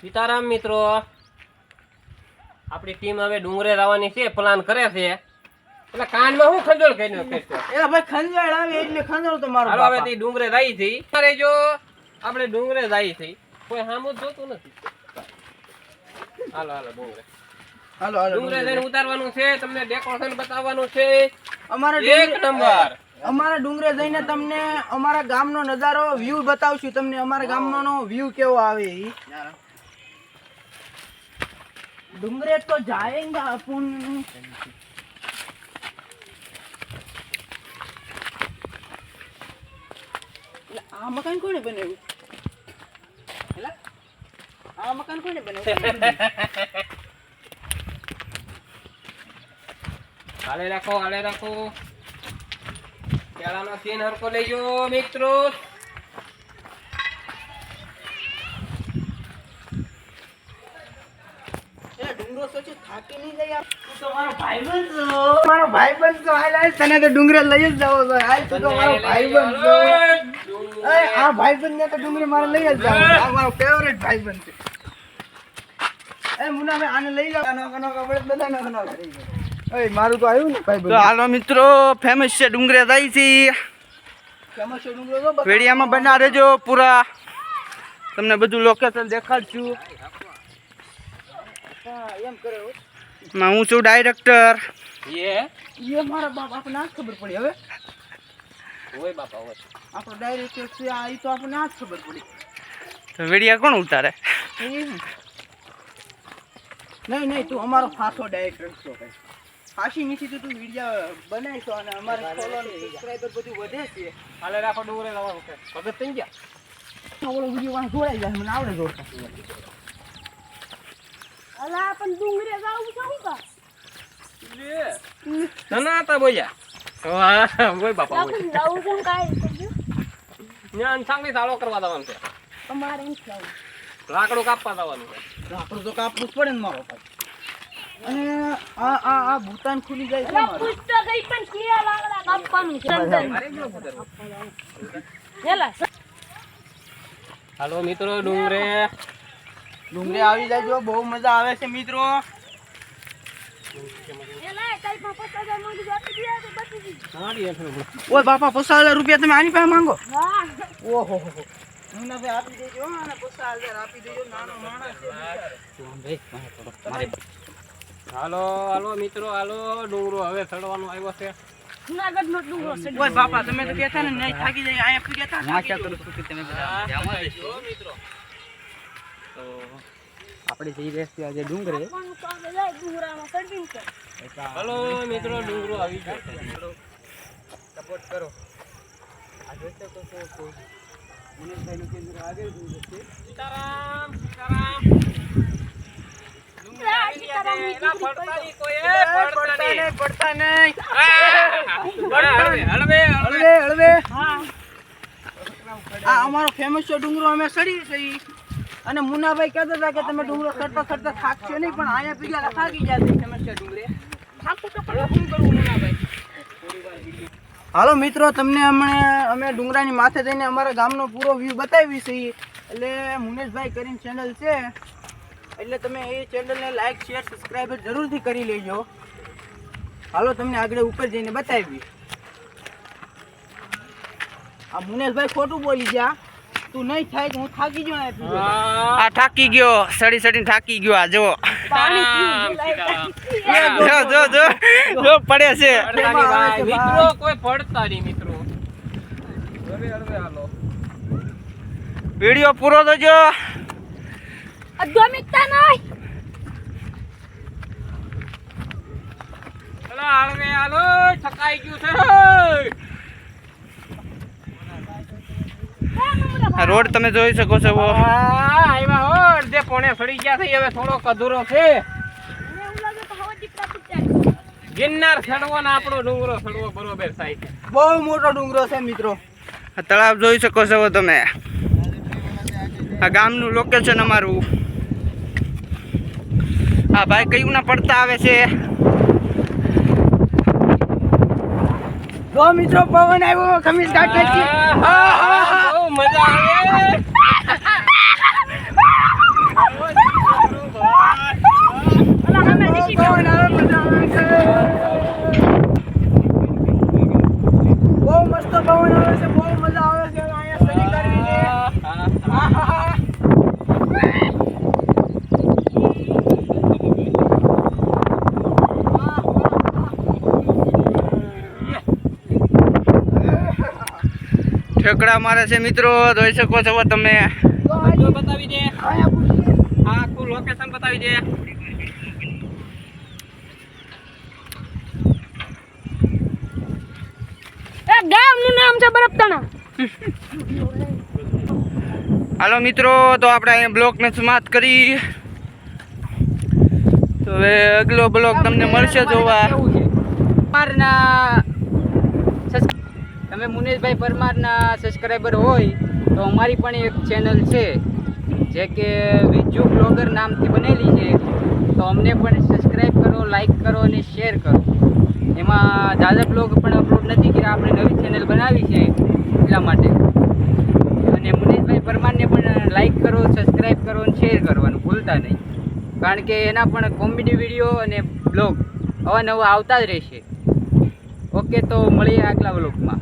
સીતારામ મિત્રો આપણી ટીમ હવે ડુંગરે જવાની છે પ્લાન કરે છે. એટલે કાનમાં હું ખંજોળ કહી કહેશો એ ભાઈ ખંજવાળ આવે એટલે ખંજોળ તો મારો હાલો હવે તે ડુંગરે જાય છે. અરે જો આપણે ડુંગરે જાય છે. કોઈ સામું જોતું નથી. હાલો હાલો ડુંગરે. હાલો હાલો ડુંગરે જઈને ઉતારવાનું છે તમને ડેકોરેશન બતાવવાનું છે. અમારા એક નંબર. અમારા ડુંગરે જઈને તમને અમારા ગામનો નજારો વ્યૂ બતાવશું તમને. અમારા ગામનો વ્યૂ કેવો આવે. ડુંગરે તો જાયેંગા અપુન આ મકાન કોણે બનાવ્યું? એટલે આ મકાન કોણે બનાવ્યું? હાલે રાખો હાલે રાખો. પેલાનો સીન હરકો લેજો મિત્રો. એટલે ડુંગરો થાકી નહીં જાય તું તો મારો ભાઈબંધ છો. મારો ભાઈબંધ છો. હાલ, હાલ, તને તો ડુંગરે લઈ જ જાવો છો. હાલ, તું તો મારો ભાઈબંધ છો. અરે, આ ભાઈબંધને તો ડુંગરે મારે લઈ જ જાવો આ મારો favorite ભાઈબંધ છે. એ મુન્નાભાઈ, આને લઈ કપડે બધા નાનો કરી મારું તો આવ્યું ને ભાઈ તો હાલો મિત્રો ફેમસ છે ડુંગરે જાય છે ફેમસ છે ડુંગરો તો બતાવો. બના રહેજો પૂરા તમને બધું લોકેશન દેખાડશું. માં હું છું ડાયરેક્ટર. એ? એ મારા બાપ આપણને આ ખબર પડી હવે. ઓય બાપા ઓય આપણો ડાયરેક્ટર છે આ તો આપણને આ ખબર પડી. તો વેડિયા કોણ ઉતારે? નહીં નહીં તું અમારો ફાસો ડાયરેક્ટર છો કઈ ફાસી નીચે તો તું વિડિયા બનાવીશો અને અમારે ફોલોઅર સબસ્ક્રાઇબર બધું વધે છે. હાલે રાખો ડોરે છે ભગત થઈ ગયા. ઓલો વીડિયો વાં જોડાઈ જાય મને આવડે જોડતા. અલા પણ ડુંગરે જાવું છે હું કા? ના ના તા બોલ્યા. વાહ ઓય બાપા ઓય જાવું છે કાઈ ન્યા સાંગલી સાળો કરવા જવાનું છે. તમારે એમ જાવું લાકડું કાપવા જવાનું છે. આપણું તો કાપવું જ પડે ને મારો ભાઈ. અને આ આ આ ભૂતાન ખુલી જાય છે મારું. પુસ્તક કઈ પણ કિયા લાગડા કાપવાનું છે. હેલા હાલો મિત્રો ડુંગરે ડુંગળી આવી જાયજો બહુ મજા આવે છે મિત્રો. ઓય બાપા પચાસ હજાર રૂપિયા તમે આની પાસે માંગો? ઓહો હો હો. મુન્નાભાઈ આપી દેજો હો, અને પચાસ હજાર આપી દેજો નાનો માણસ હાલો હાલો મિત્રો હાલો ડુંગરો હવે ચડવાનો આવ્યો છે. જુનાગઢ નો ડુંગરો છે. ઓય બાપા તમે તો કહેતા ને નહીં થાકી જાય અહીંયા ફરી ગયા કે તમે બધા? મિત્રો. તો આપણે જઈ રહ્યા છીએ આજે ડુંગરે. હાલો મિત્રો ડુંગરો આવી ગયો. સપોર્ટ કરો. આ જોઈ શકો છો? તો કેન્દ્ર આગળ જઈ જશે સીતારામ સીતારામ. પડતા નહીં હળવે, હળવે, હળવે. આ અમારો ફેમસ છે ડુંગરો અમે ચડી છે અને મુનાભાઈ કહેતા હતા કે તમે ડુંગરો ખરતા ખરતા થાકશો નહીં, પણ અહીંયા પી થાકી ગયા તમે છે ડુંગરે મુન્નાભાઈ હાલો મિત્રો, તમને અમને અમે ડુંગરાની માથે જઈને અમારા ગામનો પૂરો વ્યૂ બતાવી છે. એટલે મુનેશભાઈ કરીને ચેનલ છે. એટલે તમે એ ચેનલને લાઈક શેર સબસ્ક્રાઈબ જરૂરથી કરી લેજો. હાલો, તમને આગળ ઉપર જઈને બતાવી આ મુનેશભાઈ ખોટું બોલી ગયા. તું નહીં થાય હું થાકી ગયો આ, થાકી ગયો સડી સડીને થાકી ગયો આ જો. જો જો જો જો પડે છે. મિત્રો કોઈ પડતા નહીં મિત્રો. વીડિયો પૂરો થજો. અધોમિકતા નહીં હાલો થકાઈ ગયું છે આ રોડ તમે જોઈ શકો છો. આ, આવ્યા હો અડધે પોણે સડી ગયા છે હવે થોડોક અધૂરો છે. ગિરનાર ચડવો ને આપણો ડુંગરો સડવો બરોબર સાહેબ બહુ મોટો ડુંગરો છે મિત્રો. આ તળાવ જોઈ શકો છો તમે. આ ગામનું લોકેશન અમારું. આ ભાઈ કયું ના પડતા આવે છે? જો મિત્રો પવન આવ્યો ખમીસ શું મજા આવે. બહુ મસ્ત પવન આવે છે બહુ મજા આવે છે અહીંયા સરી કરવી છે ઠકડા મારે છે મિત્રો જોઈ શકો છો તમે. બતાવી દે. આખું લોકેશન બતાવી દે. એ ગામનું નામ છે બરફતાણા. હાલો મિત્રો તો આપણે અહીંયા બ્લોકને સમાપ્ત કરી. તો હવે અગલો બ્લોક તમને મળશે જોવા. સબસ્ક- તમે મુનેશભાઈ પરમારના સબસ્ક્રાઈબર હોય તો અમારી પણ એક ચેનલ છે, જે કે વિજુ બ્લોગર નામથી બનેલી છે તો અમને પણ સબસ્ક્રાઈબ કરો લાઈક કરો અને શેર કરો. એમાં દાદા બ્લોગ પણ અપલોડ નથી કર્યા, આપણે નવી ચેનલ બનાવી છે એટલા માટે. અને મુનેશભાઈ પરમારને પણ લાઈક કરો સબસ્ક્રાઈબ કરો અને શેર કરવાનું, ભૂલતા નહીં. કારણ કે એના પણ કોમેડી વીડિયો અને બ્લોગ અવાનવા આવતા જ રહેશે. ઓકે તો મળીએ આગલા બ્લોગમાં